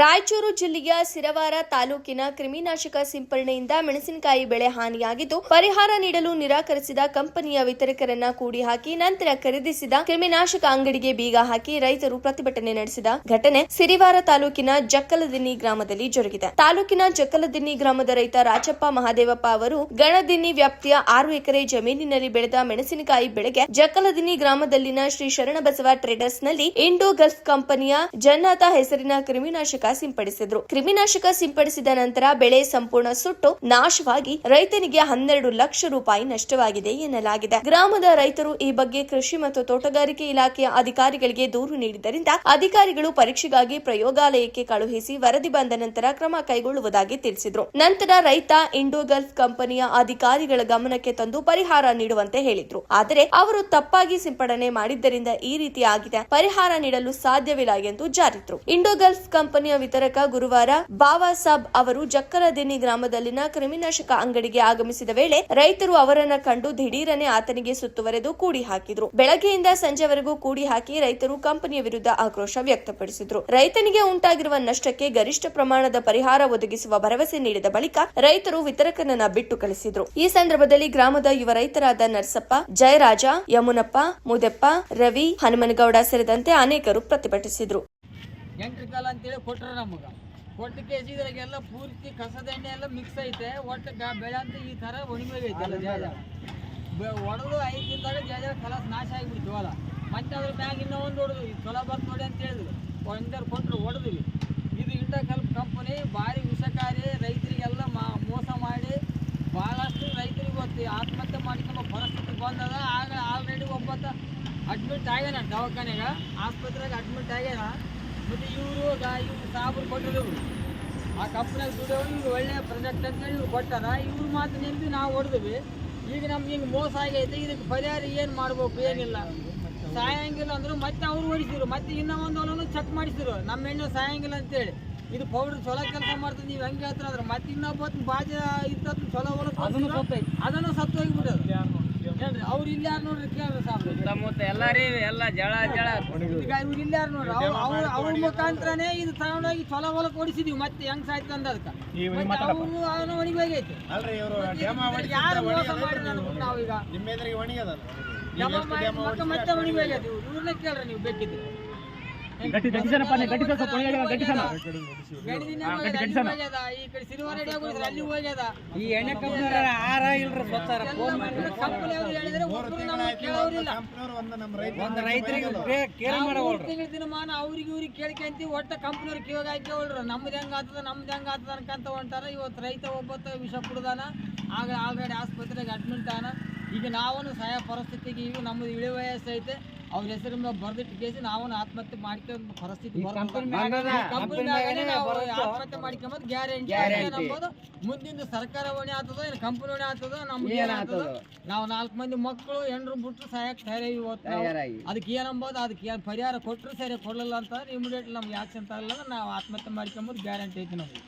ರಾಯಚೂರು ಜಿಲ್ಲೆಯ ಸಿರವಾರ ತಾಲೂಕಿನ ಕ್ರಿಮಿನಾಶಕ ಸಿಂಪರಣೆಯಿಂದ ಮೆಣಸಿನಕಾಯಿ ಬೆಳೆ ಹಾನಿಯಾಗಿದ್ದು, ಪರಿಹಾರ ನೀಡಲು ನಿರಾಕರಿಸಿದ ಕಂಪನಿಯ ವಿತರಕರನ್ನ ಕೂಡಿ ಹಾಕಿ ನಂತರ ಖರೀದಿಸಿದ ಕ್ರಿಮಿನಾಶಕ ಅಂಗಡಿಗೆ ಬೀಗ ಹಾಕಿ ರೈತರು ಪ್ರತಿಭಟನೆ ನಡೆಸಿದ ಘಟನೆ ಸಿರಿವಾರ ತಾಲೂಕಿನ ಜಕ್ಕಲದಿನ್ನಿ ಗ್ರಾಮದಲ್ಲಿ ಜರುಗಿದೆ. ತಾಲೂಕಿನ ಜಕ್ಕಲದಿನ್ನಿ ಗ್ರಾಮದ ರೈತ ರಾಜಪ್ಪ ಮಹಾದೇವಪ್ಪ ಅವರು ಗಣದಿನ್ನಿ ವ್ಯಾಪ್ತಿಯ ಆರು ಎಕರೆ ಜಮೀನಿನಲ್ಲಿ ಬೆಳೆದ ಮೆಣಸಿನಕಾಯಿ ಬೆಳೆಗೆ ಜಕ್ಕಲದಿನ್ನಿ ಗ್ರಾಮದಲ್ಲಿನ ಶ್ರೀ ಶರಣಬಸವ ಟ್ರೇಡರ್ಸ್ನಲ್ಲಿ ಇಂಡೋ ಗಲ್ಫ್ ಕಂಪನಿಯ ಜನ್ನಾತ ಹೆಸರಿನ ಕ್ರಿಮಿನಾಶಕ ಸಿಂಪಡಿಸಿದ್ರು. ಕ್ರಿಮಿನಾಶಕ ಸಿಂಪಡಿಸಿದ ನಂತರ ಬೆಳೆ ಸಂಪೂರ್ಣ ಸುಟ್ಟು, ನಾಶವಾಗಿ ರೈತನಿಗೆ ಹನ್ನೆರಡು ಲಕ್ಷ ರೂಪಾಯಿ ನಷ್ಟವಾಗಿದೆ ಎನ್ನಲಾಗಿದೆ. ಗ್ರಾಮದ ರೈತರು ಈ ಬಗ್ಗೆ ಕೃಷಿ ಮತ್ತು ತೋಟಗಾರಿಕೆ ಇಲಾಖೆಯ ಅಧಿಕಾರಿಗಳಿಗೆ ದೂರು ನೀಡಿದ್ದರಿಂದ ಅಧಿಕಾರಿಗಳು ಪರೀಕ್ಷೆಗಾಗಿ ಪ್ರಯೋಗಾಲಯಕ್ಕೆ ಕಳುಹಿಸಿ ವರದಿ ಬಂದ ನಂತರ ಕ್ರಮ ಕೈಗೊಳ್ಳುವುದಾಗಿ ತಿಳಿಸಿದ್ರು. ನಂತರ ರೈತ ಇಂಡೋ ಗಲ್ಫ್ ಕಂಪನಿಯ ಅಧಿಕಾರಿಗಳ ಗಮನಕ್ಕೆ ತಂದು ಪರಿಹಾರ ನೀಡುವಂತೆ ಹೇಳಿದ್ರು. ಆದರೆ ಅವರು ತಪ್ಪಾಗಿ ಸಿಂಪಡಣೆ ಮಾಡಿದ್ದರಿಂದ ಈ ರೀತಿ ಆಗಿದೆ ಪರಿಹಾರ ನೀಡಲು ಸಾಧ್ಯವಿಲ್ಲ ಎಂದು ಜಾರಿದ್ರು. ಇಂಡೋ ಗಲ್ಫ್ ಕಂಪನಿಯ ವಿತರಕ ಗುರುವಾರ ಬಾಬಾ ಸಾಬ್ ಅವರು ಜಕ್ಕರದೇನಿ ಗ್ರಾಮದಲ್ಲಿನ ಕ್ರಿಮಿನಾಶಕ ಅಂಗಡಿಗೆ ಆಗಮಿಸಿದ ವೇಳೆ ರೈತರು ಅವರನ್ನ ಕಂಡು ದಿಢೀರನೆ ಆತನಿಗೆ ಸುತ್ತುವರೆದು ಕೂಡಿ ಹಾಕಿದ್ರು. ಬೆಳಗ್ಗೆಯಿಂದ ಸಂಜೆವರೆಗೂ ಕೂಡಿ ಹಾಕಿ ರೈತರು ಕಂಪನಿಯ ವಿರುದ್ಧ ಆಕ್ರೋಶ ವ್ಯಕ್ತಪಡಿಸಿದ್ರು. ರೈತನಿಗೆ ಉಂಟಾಗಿರುವ ನಷ್ಟಕ್ಕೆ ಗರಿಷ್ಠ ಪ್ರಮಾಣದ ಪರಿಹಾರ ಒದಗಿಸುವ ಭರವಸೆ ನೀಡಿದ ಬಳಿಕ ರೈತರು ವಿತರಕನನ್ನ ಬಿಟ್ಟು ಕಳಿಸಿದ್ರು. ಈ ಸಂದರ್ಭದಲ್ಲಿ ಗ್ರಾಮದ ಯುವ ರೈತರಾದ ನರಸಪ್ಪ, ಜಯರಾಜ, ಯಮುನಪ್ಪ, ಮುದೆಪ್ಪ, ರವಿ, ಹನುಮನಗೌಡ ಸೇರಿದಂತೆ ಅನೇಕರು ಪ್ರತಿಭಟಿಸಿದ್ರು. ಎಂಟ್ರಿಕಲ್ ಅಂತೇಳಿ ಕೊಟ್ರ ನಮಗೆ. ಕೊಟ್ಟ ಇದ್ರಾಗೆಲ್ಲ ಪೂರ್ತಿ ಕಸದ ಎಣ್ಣೆ ಎಲ್ಲ ಮಿಕ್ಸ್ ಐತೆ. ಒಟ್ಟು ಗಾ ಬೆಳೆ ಅಂತ ಈ ಥರ ಒಣಗೋಗೈತೆ ಎಲ್ಲ ಜಾಗ. ಒಡೆದು ಐದು ದಿನದಾಗ ಜಾಜ ಕಲಸ್ ನಾಶ ಆಗಿಬಿಡ್ತು ಹೊಲ ಮತ್ತೆ ಅದ್ರ ಮ್ಯಾಗ ಇನ್ನೂ ಒಂದು ಹೊಡೆದು. ಚೊಲೋ ಬರ್ತು ನೋಡಿ ಅಂತ ಹೇಳಿದ್ರು. ಒಂದರ ಕೊಟ್ಟರು ಹೊಡೆದ್ವಿ ಇದು ಇಂಟರ್ಕಲ್ ಕಂಪನಿ ಭಾರಿ ವಿಷಕಾರಿ ರೈತರಿಗೆಲ್ಲ ಮಾ ಮೋಸ ಮಾಡಿ ಭಾಳಷ್ಟು ರೈತರಿಗೆ ಗೊತ್ತಿ ಆತ್ಮಹತ್ಯೆ ಮಾಡ್ಕೊಂಬ ಪರಿಸ್ಥಿತಿ ಬಂದದ. ಆಗ ಆಲ್ರೆಡಿ ಒಬ್ಬತ್ತ ಅಡ್ಮಿಟ್ ಆಗ್ಯಾನ ದವಾಖಾನೆಗೆ ಆಸ್ಪತ್ರೆಗೆ ಅಡ್ಮಿಟ್ ಆಗ್ಯಾನ. ಮತ್ತು ಇವರು ಇವ್ರು ಕೊಟ್ಟರು. ಕೊಟ್ಟಿದ್ರು ಆ ಕಂಪ್ನಿಯಾಗ ದುಡಿಯೋರು ಇವ್ರು ಒಳ್ಳೆ ಪ್ರಾಜೆಕ್ಟ್ ಅಂತೇಳಿ ಇವ್ರು ಕೊಟ್ಟಾರ. ಇವ್ರ ಮಾತು ನಿಂತು ನಾವು ಹೊಡೆದ್ವಿ. ಈಗ ನಮ್ಗೆ ಹಿಂಗೆ ಮೋಸ ಆಗೈತೆ. ಇದಕ್ಕೆ ಪರಿಹಾರ ಏನು ಮಾಡ್ಬೇಕು ಏನಿಲ್ಲ. ಸಾಯಂಗಿಲ್ಲ ಅಂದ್ರು ಮತ್ತೆ ಅವ್ರು ಹೊಡಿಸಿದ್ರು. ಮತ್ತೆ ಇನ್ನೂ ಒಂದು ಚೆಕ್ ಮಾಡಿಸಿದ್ರು. ನಮ್ಮ ಹೆಣ್ಣು ಸಾಯಂಗಿಲ್ಲ ಅಂತೇಳಿ. ಇದು ಪೌಡರ್ ಚೊಲೋ ಕೆಲಸ ಮಾಡ್ತದೆ ನೀವು ಹೆಂಗೆ ಹೇಳ್ತಾರೆ ಅಂದ್ರೆ. ಮತ್ತೆ ಇನ್ನೊಬ್ಬ ಬಾಜ ಇದ್ದದ್ದು ಚೊಲೋ ಹೊಲ ಅದನ್ನು ಸತ್ತು ಹೋಗಿಬಿಡೋದು ಹೇಳ್ರಿ ಅವ್ರು ಇಲ್ಲ ಯಾರು ನೋಡ್ರಿ ಕೇಳ್ರಿ ಸಾಬ್ರು. ಮುತ್ತ ಎಲ್ಲಾರಿ ಎಲ್ಲ ಜಳ ಜಳ. ಈಗ ಇವ್ರು ಇಲ್ಲ ಯಾರು ನೋಡ್ರಿ? ಅವ್ರು ಅವ್ರ ಅವ್ರ ಮುಖಾಂತರನೇ ಇದು ತಗೊಂಡೋಗಿ ಚೊಲ ಹೊಲಕ್ಕೆ ಓಡಿಸಿದೀವಿ. ಮತ್ತೆ ಹೆಂಗ್ ಸಾಯ್ತು ಅಂದ ಅದಕ್ಕೆ? ಅವ್ರು ಅವನು ಒಣಗಿ ಹೋಗೈತೆ. ಯಾರು ಮೋಸ ಮಾಡಿ ನಾವೀಗ? ನಿಮ್ಮ ಎದುರಿಗೆ ಒಣಗ್ಯದ ಜಮಾ ಮಾಡಿ ಮತ್ತೆ ಮತ್ತೆ ಒಣಗಿ ಹೋಗೈತೆ ಇವ್ರನ್ನ ಕೇಳ್ರಿ ನೀವು ಬೇಕಿದ್ರೆ. ಗಟ್ಟಿ ಗಟ್ಟಿಸನಪ್ಪ ನೀ ಗಟ್ಟಿಸ ಸ್ವಲ್ಪ ಒಳಗೆ ಗಟ್ಟಿಸನ ಈ ಕಡೆ ಸಿರಿವಾರ ರೆಡಿ ಆಗೋದ್ರೆ ಅಲ್ಲಿ ಹೋಗ್ಯದ ಈ ಎಣ್ಣೆ ಕಂಪ್ನಿ ಆರ ಇಲ್ರಿ ಸ್ವಚ್ಛಾರ ಕಂಪನಿ ಅವ್ರು ಹೇಳಿದ್ರೆ ಒಬ್ರು ನಮ್ಮ ಕೇಳೋರಿಲ್ಲ. ಕಂಪ್ನಿಯವರು ಒಂದು ನಮ್ಮ ರೈತ ಒಂದು ರೈತರಿಗೆ ಕೇರ್ ಮಾಡವಲ್ರಿ ತಿಂಗಳ ದಿನಮಾನ ಅವ್ರಿಗೆ ಇವ್ರಿಗೆ ಕೇಳ್ಕೊಂತೀವಿ ಒಟ್ಟ ಕಂಪ್ನಿಯವ್ರು ಕಿವಾಗ ಹಾಕ್ಯವಲ್ರು ನಮ್ದು ಹೆಂಗ್ ಆತದ ನಮ್ದು ಹೆಂಗ್ ಆಗ್ತದ ಅನ್ಕಂತ ಹೊಂಟಾರ ಇವತ್ತು ರೈತ ಒಬ್ಬತ್ತ ವಿಷ ಕುಡ್ದಾನ ಆಗ ಆಲ್ರೆಡಿ ಆಸ್ಪತ್ರೆಗೆ ಅಡ್ಮಿಟ್ ಆನ. ಈಗ ನಾವು ಸಹಾಯ ಪರಿಸ್ಥಿತಿಗೆ ಈಗ ನಮ್ಮದು ಇಳಿ ವಯಸ್ಸು ಐತೆ. ಅವ್ರ ಹೆಸರು ಮೇಲೆ ಬರ್ದಿಟ್ಟು ಕೇಸಿ ನಾವು ಆತ್ಮಹತ್ಯೆ ಮಾಡ್ಕೊಂಡ್ ಪರಿಸ್ಥಿತಿ ನಾವು ಆತ್ಮಹತ್ಯೆ ಮಾಡ್ಕೊಂಬದ್ ಗ್ಯಾರಂಟಿ. ನಂಬೋದು ಮುಂದಿಂದ ಸರ್ಕಾರ ಹೊಣೆ ಆಗ್ತದ ಇಲ್ಲ ಕಂಪನಿ ಹೊಣೆ ಆಗ್ತದ ನಮ್ಗೆ ಏನಾಗ್ತದ? ನಾವು ನಾಲ್ಕು ಮಂದಿ ಮಕ್ಕಳು ಹೆಣ್ರು ಬಿಟ್ಟು ಸಹಾಯಕ್ಕೆ ಸರಿಯಾಗಿ ಇವತ್ತು ನಾವು. ಅದಕ್ಕೆ ಏನಂಬೋದು ಅದಕ್ಕೆ ಏನು ಪರಿಹಾರ ಕೊಟ್ಟರು ಸರಿ ಕೊಡಲಿಲ್ಲ ಅಂತಂದ್ರೆ ಇಮಿಡಿಯೇಟ್ ನಮ್ಗೆ ಆಕ್ಷನ್ ತಗಲಿಲ್ಲ ನಾವು ಆತ್ಮಹತ್ಯೆ ಮಾಡ್ಕೊಂಬೋದು ಗ್ಯಾರಂಟಿ ಐತಿ ನಮ್ಗೆ.